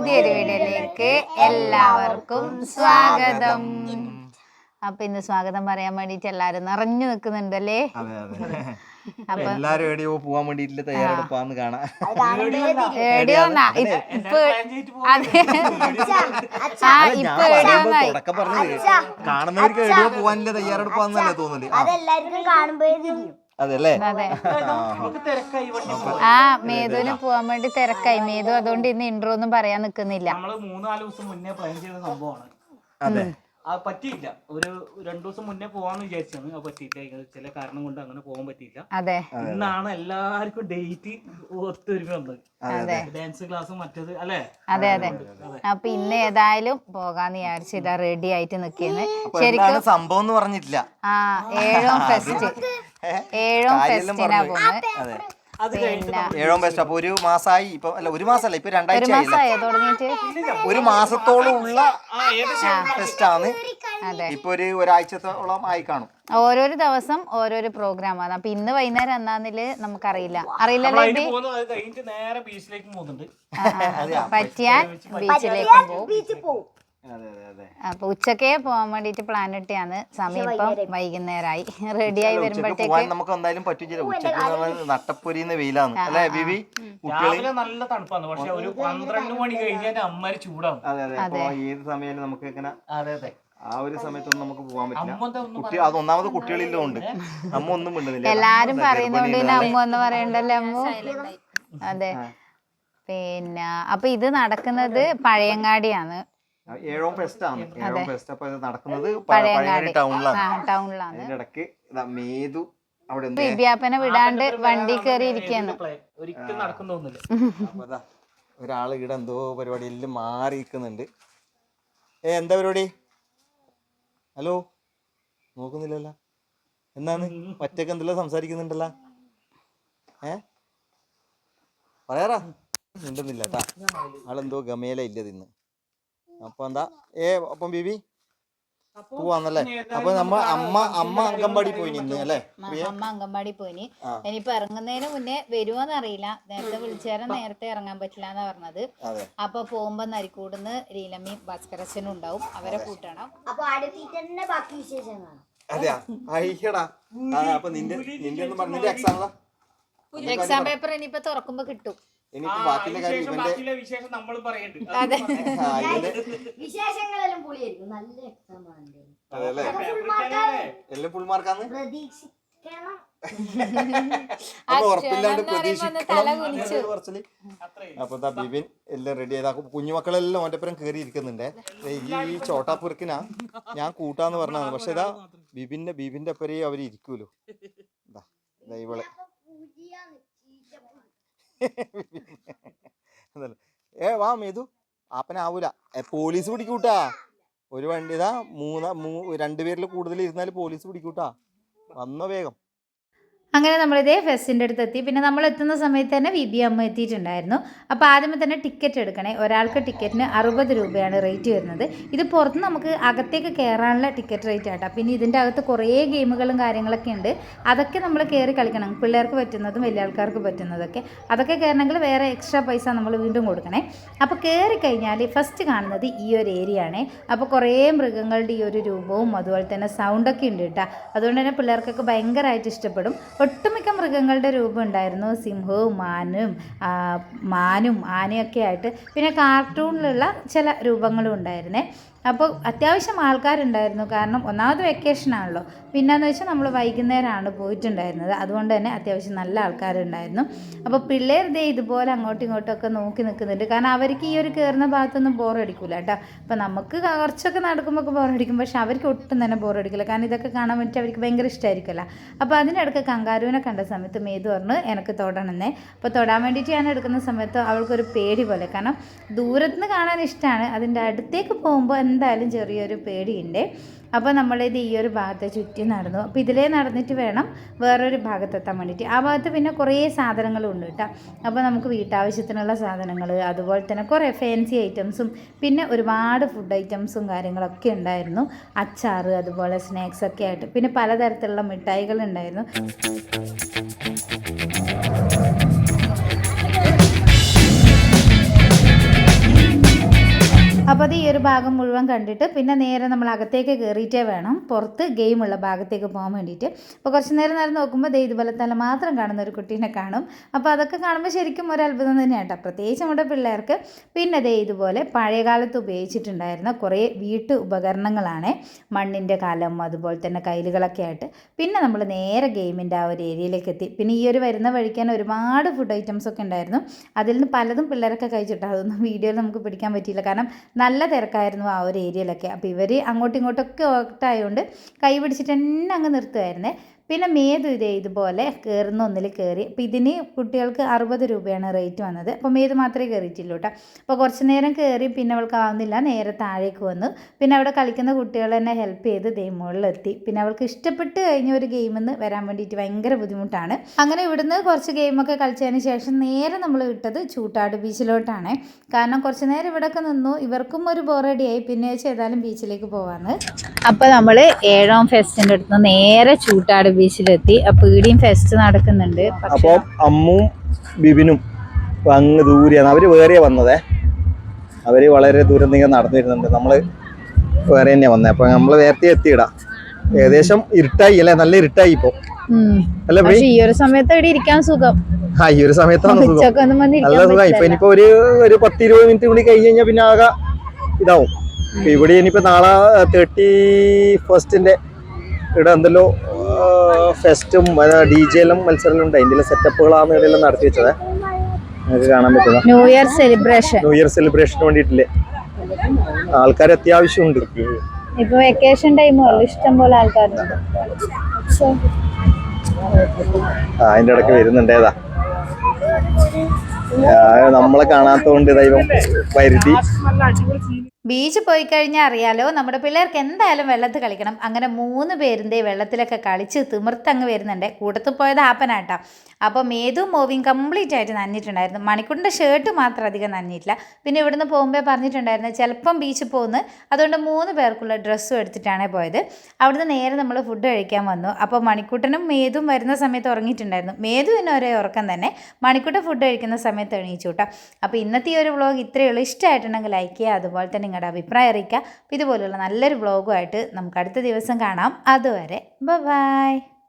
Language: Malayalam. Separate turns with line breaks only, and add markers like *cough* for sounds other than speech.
പുതിയൊരു വീഡിയോയിലേക്ക് എല്ലാവർക്കും സ്വാഗതം. അപ്പൊ ഇന്ന് സ്വാഗതം പറയാൻ വേണ്ടിട്ട് എല്ലാരും നിറഞ്ഞു
അതെ അപ്പൊ എല്ലാരും എവിടെയോ പോവാൻ വേണ്ടിട്ടില്ല തയ്യാറെടുപ്പാന്ന് കാണാം.
ഇപ്പൊ അതെ. ആ
അല്ല, കാണുന്നവർക്ക് എവിടെയോ പോവാനില്ല തയ്യാറെടുപ്പാന്നല്ലേ തോന്നുന്നുണ്ട്
അതെല്ലാവർക്കും കാണുമ്പോഴേ
അതെല്ലേ?
അതെ.
ആ.
ആ മേധുവിന് പോവാൻ വേണ്ടി തിരക്കായി. മേധു അതുകൊണ്ട് ഇന്ന് ഇൻട്രോ ഒന്നും പറയാൻ നിക്കുന്നില്ല.
നമ്മൾ മൂന്നാൽ ദിവസം മുന്നേ പ്ലാൻ ചെയ്ത സംഭവമാണ്.
അതെ.
അത് പറ്റിയില്ല. ഒരു രണ്ടു ദിവസം മുന്നേ പോവാന്ന് വിചാരിച്ചാണ്. അത് പറ്റിയില്ല. ചില കാരണം കൊണ്ട് അങ്ങനെ പോകാൻ പറ്റിയില്ല.
അതെ.
ഇന്നാണ് എല്ലാവർക്കും ഡേറ്റ് ഒത്തൊരുമ വന്നത്.
അതെ.
ഡാൻസ് ക്ലാസ് മറ്റത് അല്ലേ?
അതെ അതെ. അപ്പൊ ഇന്ന് ഏതായാലും പോകാന്ന് വിചാരിച്ചു ഇതാ റെഡി ആയിട്ട് നിക്കുന്നു
ശരിക്കും സംഭവം എന്ന് പറഞ്ഞിട്ടില്ല.
ആ ഏഴോം ഫെസ്റ്റ് ഏഴോ ഫെസ്റ്റിനാ പോകുന്നത്.
ഏഴോം ബെസ്റ്റ് അപ്പൊ ഒരു മാസമായി ഇപ്പൊ അല്ല ഒരു മാസമല്ല ഇപ്പൊ രണ്ടാഴ്ച ആയില്ല
തുടങ്ങിയിട്ട്?
ഒരു മാസത്തോളം ഉള്ള ഫെസ്റ്റ് ആണ്.
അതെ.
ഇപ്പൊ ഒരു ഒരാഴ്ചത്തോളം ആയി കാണും.
ഓരോരോ ദിവസം ഓരോരോ പ്രോഗ്രാമാണ് അപ്പൊ ഇന്ന് വൈകുന്നേരം എന്നാന്നിൽ നമുക്കറിയില്ല.
പോകുന്നുണ്ട്.
പറ്റിയാൽ ബീച്ചിലേക്ക് പോകും.
ബീച്ചിൽ പോവും
അതെ അതെ അതെ.
അപ്പൊ ഉച്ചക്കേ പോകാൻ വേണ്ടിട്ട് പ്ലാൻ ഇട്ടാണ് സമയം ഇപ്പം വൈകുന്നേരമായി റെഡിയായി *laughs*
ആയി
വരുമ്പോഴത്തേക്ക്
നമുക്ക് എന്തായാലും പറ്റില്ല. ഉച്ചയ്ക്ക് നട്ടപ്പൊരിയുന്ന വെയിലാണ്. അല്ലേ ബിബി?
രാവിലെ നല്ല തണുപ്പാണ്. പക്ഷെ ഒരു പന്ത്രണ്ട് മണി കഴിഞ്ഞാൽ ചൂടാവും.
അതെ അതെ. അപ്പൊ ഏത് സമയം നമുക്ക് ഇങ്ങനെ
അതെ അതെ.
ആ ഒരു സമയത്തൊന്നും നമുക്ക് പോകാൻ പറ്റില്ല. അത് ഒന്നാമത് കുട്ടികളിലും ഉണ്ട്. അമ്മ ഒന്നും മിണ്ടുന്നില്ല.
എല്ലാരും പറയുന്നോണ്ട് അമ്മ എന്ന് പറയണ്ടല്ലേ അമ്മ? അതെ. പിന്നെ അപ്പൊ ഇത് നടക്കുന്നത് പഴയങ്ങാടിയാണ്.
ഏഴോം ഫെസ്റ്റ് ആണ്. ഏഴോം ഫെസ്റ്റ് അപ്പൊ നടക്കുന്നത്
പഴയങ്ങാടി.
ടൗണിലാണ്
ടൗണിലാണ്
ഇതാ മേതു അവിടെ
വിദ്യാപന വിടാണ്ട് വണ്ടി കയറി ഇരിക്കുന്നു.
ഒരിക്കലും
ഒരാൾ ഇവിടെ എന്തോ പരിപാടിയിൽ മാറി നിൽക്കുന്നുണ്ട്. ഏ എന്താ പരിപാടി? ഹലോ? നോക്കുന്നില്ലല്ലോ? എന്താന്ന് ഒറ്റയ്ക്ക് എന്തല്ലോ സംസാരിക്കുന്നുണ്ടല്ലോ? ഏ? പറയാറാ? മിണ്ടുന്നില്ല കേട്ടാ ആളെന്തോ ഗമേല ഇല്ല തിന്ന്. അപ്പൊ എന്താ? ഏ അപ്പം ബീബി? പോവാന്നല്ലേ? അപ്പൊ നമ്മ അമ്മ അമ്മ അങ്കമ്പാടി പോയി നിന്ന് അല്ലേ?
അമ്മ അംഗൻവാടി
പോയി.
ഇനിയിപ്പൊ ഇറങ്ങുന്നതിന് മുന്നേ വരുമോന്ന് അറിയില്ല നേരത്തെ വിളിച്ചേരം നേരത്തെ ഇറങ്ങാൻ പറ്റില്ല എന്നാ പറഞ്ഞത് അപ്പൊ പോകുമ്പോ നരിക്കൂടുന്ന് രീലമ്മി ഭാസ്കരച്ചനും ഉണ്ടാവും. അവരെ കൂട്ടണം.
അപ്പൊ തന്നെ ബാക്കി വിശേഷങ്ങളാണ്
അതെയാ? അയ്യടാ. ആ, അപ്പൊ നിന്റെ നിന്റെ എക്സാം
എക്സാം പേപ്പർ ഇനിയിപ്പോ തുറക്കുമ്പോ കിട്ടും.
ഇനിയിപ്പോ ബാക്കിയുള്ള കാര്യം ഇവന്റെ
വിശേഷം നമ്മൾ പറയുന്നുണ്ട്
അതെ
ആ, ഇവന്റെ
വിശേഷങ്ങളെല്ലാം പൊളിയായിരിക്കും. നല്ല എക്സാം ആണ്
അതെല്ലേ എല്ലാം ഫുൾ മാർക്കാന്ന്
പ്രതീക്ഷിക്കണം.
ഒന്നും ഉറപ്പില്ലാണ്ട്
എന്ന് പറയുമ്പോ ഒന്ന് തല
പ്രതീക്ഷിക്കണം
കുനിച്ചു.
എന്നൊരു പറച്ചിൽ. അപ്പൊ ദാ ബിബിൻ എല്ലാം റെഡി ചെയ്താ കുഞ്ഞുമക്കളെല്ലാം ഓന്റെ പുറം കയറി ഇരിക്കുന്നുണ്ട് ഈ ചോട്ടാപ്പുറക്കിനാ ഞാൻ കൂട്ടാന്ന് പറഞ്ഞാണ് പക്ഷെ ഇതാ ബിബിന്റെ ബിബിന്റെ ഒപ്പരേ അവർ ഇരിക്കൂലോ ദാ, ഇവൾ. ഏ വാ മേതു. ആപ്പനാവൂല. പോലീസ് പിടിക്കൂട്ടാ. ഒരു വണ്ടി ഇതാ മൂന്ന മൂ രണ്ടുപേരിൽ കൂടുതൽ ഇരുന്നാൽ പോലീസ് പിടിക്കൂട്ടാ. വന്നോ വേഗം.
അങ്ങനെ നമ്മളിതേ ഫെസ്റ്റിന്റെ അടുത്ത് എത്തി പിന്നെ നമ്മൾ എത്തുന്ന സമയത്ത് തന്നെ വി ബി അമ്മ എത്തിയിട്ടുണ്ടായിരുന്നു. അപ്പോൾ ആദ്യമേ തന്നെ ടിക്കറ്റ് എടുക്കണേ. ഒരാൾക്ക് ടിക്കറ്റിന് അറുപത് രൂപയാണ് റേറ്റ് വരുന്നത്. ഇത് പുറത്ത് നമുക്ക് അകത്തേക്ക് കയറാനുള്ള ടിക്കറ്റ് റേറ്റ് ആട്ടോ. പിന്നെ ഇതിന്റെ അകത്ത് കുറേ ഗെയിമുകളും കാര്യങ്ങളൊക്കെ ഉണ്ട്. അതൊക്കെ നമ്മൾ കയറി കളിക്കണം. പിള്ളേർക്ക് പറ്റുന്നതും വലിയ ആൾക്കാർക്ക് പറ്റുന്നതൊക്കെ. അതൊക്കെ കയറണമെങ്കിൽ വേറെ എക്സ്ട്രാ പൈസ നമ്മൾ വീണ്ടും കൊടുക്കണേ. അപ്പോൾ കയറി കഴിഞ്ഞാൽ ഫസ്റ്റ് കാണുന്നത് ഈ ഒരു ഏരിയ ആണ്. അപ്പോൾ കുറേ മൃഗങ്ങളുടെ ഈ ഒരു രൂപവും അതുപോലെ തന്നെ സൗണ്ടൊക്കെ ഉണ്ട് കേട്ടോ. അതുകൊണ്ട് തന്നെ പിള്ളേർക്കൊക്കെ ഭയങ്കരമായിട്ട് ഇഷ്ടപ്പെടും. ഒട്ടുമിക്ക മൃഗങ്ങളുടെ രൂപം ഉണ്ടായിരുന്നു. സിംഹവും മാനും മാനും ആനയൊക്കെ ആയിട്ട് പിന്നെ കാർട്ടൂണിലുള്ള ചില രൂപങ്ങളും ഉണ്ടായിരുന്നേ. അപ്പോൾ അത്യാവശ്യം ആൾക്കാരുണ്ടായിരുന്നു. കാരണം ഒന്നാമത് വെക്കേഷൻ ആണല്ലോ. പിന്നെന്ന് വെച്ചാൽ നമ്മൾ വൈകുന്നേരമാണ് പോയിട്ടുണ്ടായിരുന്നത്. അതുകൊണ്ട് തന്നെ അത്യാവശ്യം നല്ല ആൾക്കാരുണ്ടായിരുന്നു. അപ്പോൾ പിള്ളേർ ദേ ഇതുപോലെ അങ്ങോട്ടും ഇങ്ങോട്ടും ഒക്കെ നോക്കി നിൽക്കുന്നുണ്ട് കാരണം അവർക്ക് ഈ ഒരു കയറുന്ന ഭാഗത്തൊന്നും ബോറടിക്കില്ല കേട്ടോ. അപ്പോൾ നമുക്ക് കുറച്ചൊക്കെ നടക്കുമ്പോൾ ഒക്കെ ബോറടിക്കും പക്ഷെ അവർക്ക് ഒട്ടും തന്നെ ബോറടിക്കില്ല കാരണം ഇതൊക്കെ കാണാൻ വേണ്ടിയിട്ട് അവർക്ക് ഭയങ്കര ഇഷ്ടമായിരിക്കുമല്ലോ അപ്പോൾ അതിനിടയ്ക്ക് കങ്കാരുവിനെ കണ്ട സമയത്ത് മേതു പറഞ്ഞു എനിക്ക് തൊടണമെന്നേ അപ്പോൾ തൊടാൻ വേണ്ടിയിട്ട് ഞാൻ എടുക്കുന്ന സമയത്ത് അവൾക്കൊരു പേടി പോലെ. കാരണം ദൂരത്തുനിന്ന് കാണാൻ ഇഷ്ടമാണ് അതിന്റെ അടുത്തേക്ക് പോകുമ്പോൾ എന്തായാലും ചെറിയൊരു പേടിയുണ്ട്. അപ്പോൾ നമ്മളിത് ഈ ഒരു ഭാഗത്തെ ചുറ്റി നടന്നു. അപ്പോൾ ഇതിലേ നടന്നിട്ട് വേണം വേറൊരു ഭാഗത്തെത്താൻ വേണ്ടിയിട്ട്. ആ ഭാഗത്ത് പിന്നെ കുറേ സാധനങ്ങളും ഉണ്ട് കേട്ടോ. അപ്പോൾ നമുക്ക് വീട്ടാവശ്യത്തിനുള്ള സാധനങ്ങൾ അതുപോലെ തന്നെ കുറേ ഫാൻസി ഐറ്റംസും പിന്നെ ഒരുപാട് ഫുഡ് ഐറ്റംസും കാര്യങ്ങളൊക്കെ ഉണ്ടായിരുന്നു. അച്ചാർ അതുപോലെ സ്നാക്സ് ഒക്കെ ആയിട്ട്. പിന്നെ പലതരത്തിലുള്ള മിഠായികൾ ഉണ്ടായിരുന്നു. അപ്പോൾ അത് ഈ ഒരു ഭാഗം മുഴുവൻ കണ്ടിട്ട് പിന്നെ നേരെ നമ്മൾ അകത്തേക്ക് കയറിയിട്ടേ വേണം. പുറത്ത് ഗെയിമുള്ള ഭാഗത്തേക്ക് പോകാൻ വേണ്ടിയിട്ട്. അപ്പോൾ കുറച്ച് നേരം നേരം നോക്കുമ്പോൾ ദേ ഇതുപോലെ തല മാത്രം കാണുന്ന ഒരു കുട്ടീനെ കാണും. അപ്പോൾ അതൊക്കെ കാണുമ്പോൾ ശരിക്കും ഒരു അത്ഭുതം തന്നെയാണ് കേട്ടോ. പ്രത്യേകിച്ച് നമ്മുടെ പിള്ളേർക്ക് പിന്നെ ദേ ഇതുപോലെ പഴയ കാലത്ത് ഉപയോഗിച്ചിട്ടുണ്ടായിരുന്ന കുറേ വീട്ടു ഉപകരണങ്ങളാണ് മണ്ണിന്റെ കാലം അതുപോലെ തന്നെ കയ്യിലുകളൊക്കെ ആയിട്ട്. പിന്നെ നമ്മൾ നേരെ ഗെയിമിന്റെ ആ ഒരു ഏരിയയിലേക്ക് എത്തി. പിന്നെ ഈ ഒരു വരുന്ന വഴിക്കാൻ ഒരുപാട് ഫുഡ് ഐറ്റംസ് ഒക്കെ ഉണ്ടായിരുന്നു. അതിൽ നിന്ന് പലതും പിള്ളേരൊക്കെ കഴിച്ചിട്ട്. അതൊന്നും വീഡിയോയിൽ നമുക്ക് പിടിക്കാൻ പറ്റിയില്ല. കാരണം നല്ല തിരക്കായിരുന്നു ആ ഒരു ഏരിയയിലൊക്കെ. അപ്പോൾ ഇവർ അങ്ങോട്ടും ഇങ്ങോട്ടൊക്കെ ഓട്ടായതുകൊണ്ട് കൈ പിടിച്ചിട്ട് തന്നെ അങ്ങ് നിർത്തുമായിരുന്നേ പിന്നെ മേതു ഇതേ ഇതുപോലെ കയറുന്ന ഒന്നിൽ കയറി അപ്പോൾ ഇതിന് കുട്ടികൾക്ക് അറുപത് രൂപയാണ് റേറ്റ് വന്നത്. അപ്പോൾ മേതു മാത്രമേ കയറിയിട്ടുള്ളൂ കേട്ടോ. അപ്പോൾ കുറച്ച് നേരം കയറി പിന്നെ അവൾക്ക് ആവുന്നില്ല. നേരെ താഴേക്ക് വന്നു. പിന്നെ അവിടെ കളിക്കുന്ന കുട്ടികൾ തന്നെ ഹെൽപ്പ് ചെയ്ത് ദേ പിന്നെ അവൾക്ക് ഇഷ്ടപ്പെട്ട് കഴിഞ്ഞ ഒരു ഗെയിമെന്ന് വരാൻ വേണ്ടിയിട്ട് ഭയങ്കര ബുദ്ധിമുട്ടാണ്. അങ്ങനെ ഇവിടുന്ന് കുറച്ച് ഗെയിമൊക്കെ കളിച്ചതിന് ശേഷം നേരെ നമ്മൾ വിട്ടത് ചൂട്ടാട് ബീച്ചിലോട്ടാണ്. കാരണം കുറച്ച് നേരം ഇവിടെയൊക്കെ നിന്നു. ഇവർക്കും ഒരു ബോറടിയായി പിന്നെ ചേതാലും ബീച്ചിലേക്ക് പോവാന്ന്. അപ്പോൾ നമ്മൾ ഏഴാം ഫെസ്റ്റിന്റെ അടുത്ത് നേരെ ചൂട്ടാട് ബീച്ചിലെത്തി അപ്പൊ ഇവിടെയും ഫെസ്റ്റ് നടക്കുന്നുണ്ട്.
അപ്പൊ അമ്മും ബിബിനും അങ്ങ് ദൂരെയാണ്. അവർ വേറെ വന്നതേ. അവർ വളരെ ദൂരം നിങ്ങൾ നടന്നു വരുന്നുണ്ട് നമ്മൾ വേറെ തന്നെയാ വന്നത് അപ്പൊ നമ്മൾ നേരത്തെ എത്തിയിടാ. ഏകദേശം ഇരുട്ടായി അല്ലേ? നല്ല ഇരുട്ടായി ഇപ്പൊ. അല്ലേ പ്രീ?
ഈ ഒരു സമയത്ത് ഇവിടെ ഇരിക്കാൻ സുഖം.
ആ ഈ ഒരു സമയത്താണ് സുഖം.
ഉച്ചയ്ക്ക് ഒന്നും വന്ന്
നല്ല സുഖം. ഇപ്പൊ ഇനിയിപ്പോ ഒരു ഒരു പത്ത് ഇരുപത് മിനിറ്റ് കൂടി കഴിഞ്ഞ് കഴിഞ്ഞാൽ പിന്നെ ആകെ ഇതാവും. ഇവിടെ ഇനിയിപ്പോ നാളെ തേർട്ടി ഫസ്റ്റിന്റെ ഇവിടെ എന്തല്ലോ ഫെസ്റ്റും ഡി ജെ എല്ലാം മത്സരം ഉണ്ട് അതിന്റെ സെറ്റപ്പുകളാണ് ഇവിടെ എല്ലാം നടത്തി വെച്ചത്. നിങ്ങൾക്ക് കാണാൻ പറ്റുന്ന
new year celebration
new year സെലിബ്രേഷന് വേണ്ടിയിട്ടില്ലേ? ആൾക്കാർ അത്യാവശ്യമുണ്ട്.
ഇപ്പൊ വെക്കേഷൻ ടൈം ഇഷ്ടം പോലെ ആൾക്കാരുണ്ട്.
ആ അതിന്റെ ഇടയ്ക്ക് വരുന്നുണ്ട്. ഏതാ? ആ, നമ്മളെ കാണാത്തോണ്ട് ദൈവം വരുത്തി.
ബീച്ച് പോയി കഴിഞ്ഞാൽ അറിയാലോ നമ്മുടെ പിള്ളേർക്ക് എന്തായാലും വെള്ളത്തിൽ കളിക്കണം. അങ്ങനെ മൂന്ന് പേരിന്റെ വെള്ളത്തിലൊക്കെ കളിച്ച് തിമിർത്തങ്ങ് വരുന്നുണ്ട്. കൂട്ടത്തിൽ പോയത് ആപ്പനാട്ടാ. അപ്പോൾ മേതും മോവിയും കംപ്ലീറ്റ് ആയിട്ട് നനഞ്ഞിട്ടുണ്ടായിരുന്നു. മണിക്കൂറിന്റെ ഷർട്ട് മാത്രം അധികം നനഞ്ഞിട്ടില്ല. പിന്നെ ഇവിടുന്ന് പോകുമ്പോൾ പറഞ്ഞിട്ടുണ്ടായിരുന്നു ചിലപ്പം ബീച്ച് പോകുന്നു അതുകൊണ്ട് മൂന്ന് പേർക്കുള്ള ഡ്രസ്സും എടുത്തിട്ടാണ് പോയത്. അവിടുന്ന് നേരെ നമ്മൾ ഫുഡ് കഴിക്കാൻ വന്നു. അപ്പോൾ മണിക്കൂട്ടനും മേതും വരുന്ന സമയത്ത് ഉറങ്ങിയിട്ടുണ്ടായിരുന്നു. മേതു പിന്നെ ഒരേ ഉറക്കം തന്നെ. മണിക്കൂട്ടൻ ഫുഡ് കഴിക്കുന്ന സമയത്ത് എണീച്ചു കേട്ടോ. അപ്പോൾ ഇന്നത്തെ ഈ ഒരു വ്ളോഗ് ഇത്രയേ ഉള്ളൂ. ഇഷ്ടമായിട്ടുണ്ടെങ്കിൽ ലൈക്ക് ചെയ്യുക. അതുപോലെ തന്നെ നിങ്ങളുടെ അഭിപ്രായം അറിയിക്കുക. ഇതുപോലുള്ള നല്ലൊരു വ്ളോഗുമായിട്ട് നമുക്ക് അടുത്ത ദിവസം കാണാം. അതുവരെ ബൈ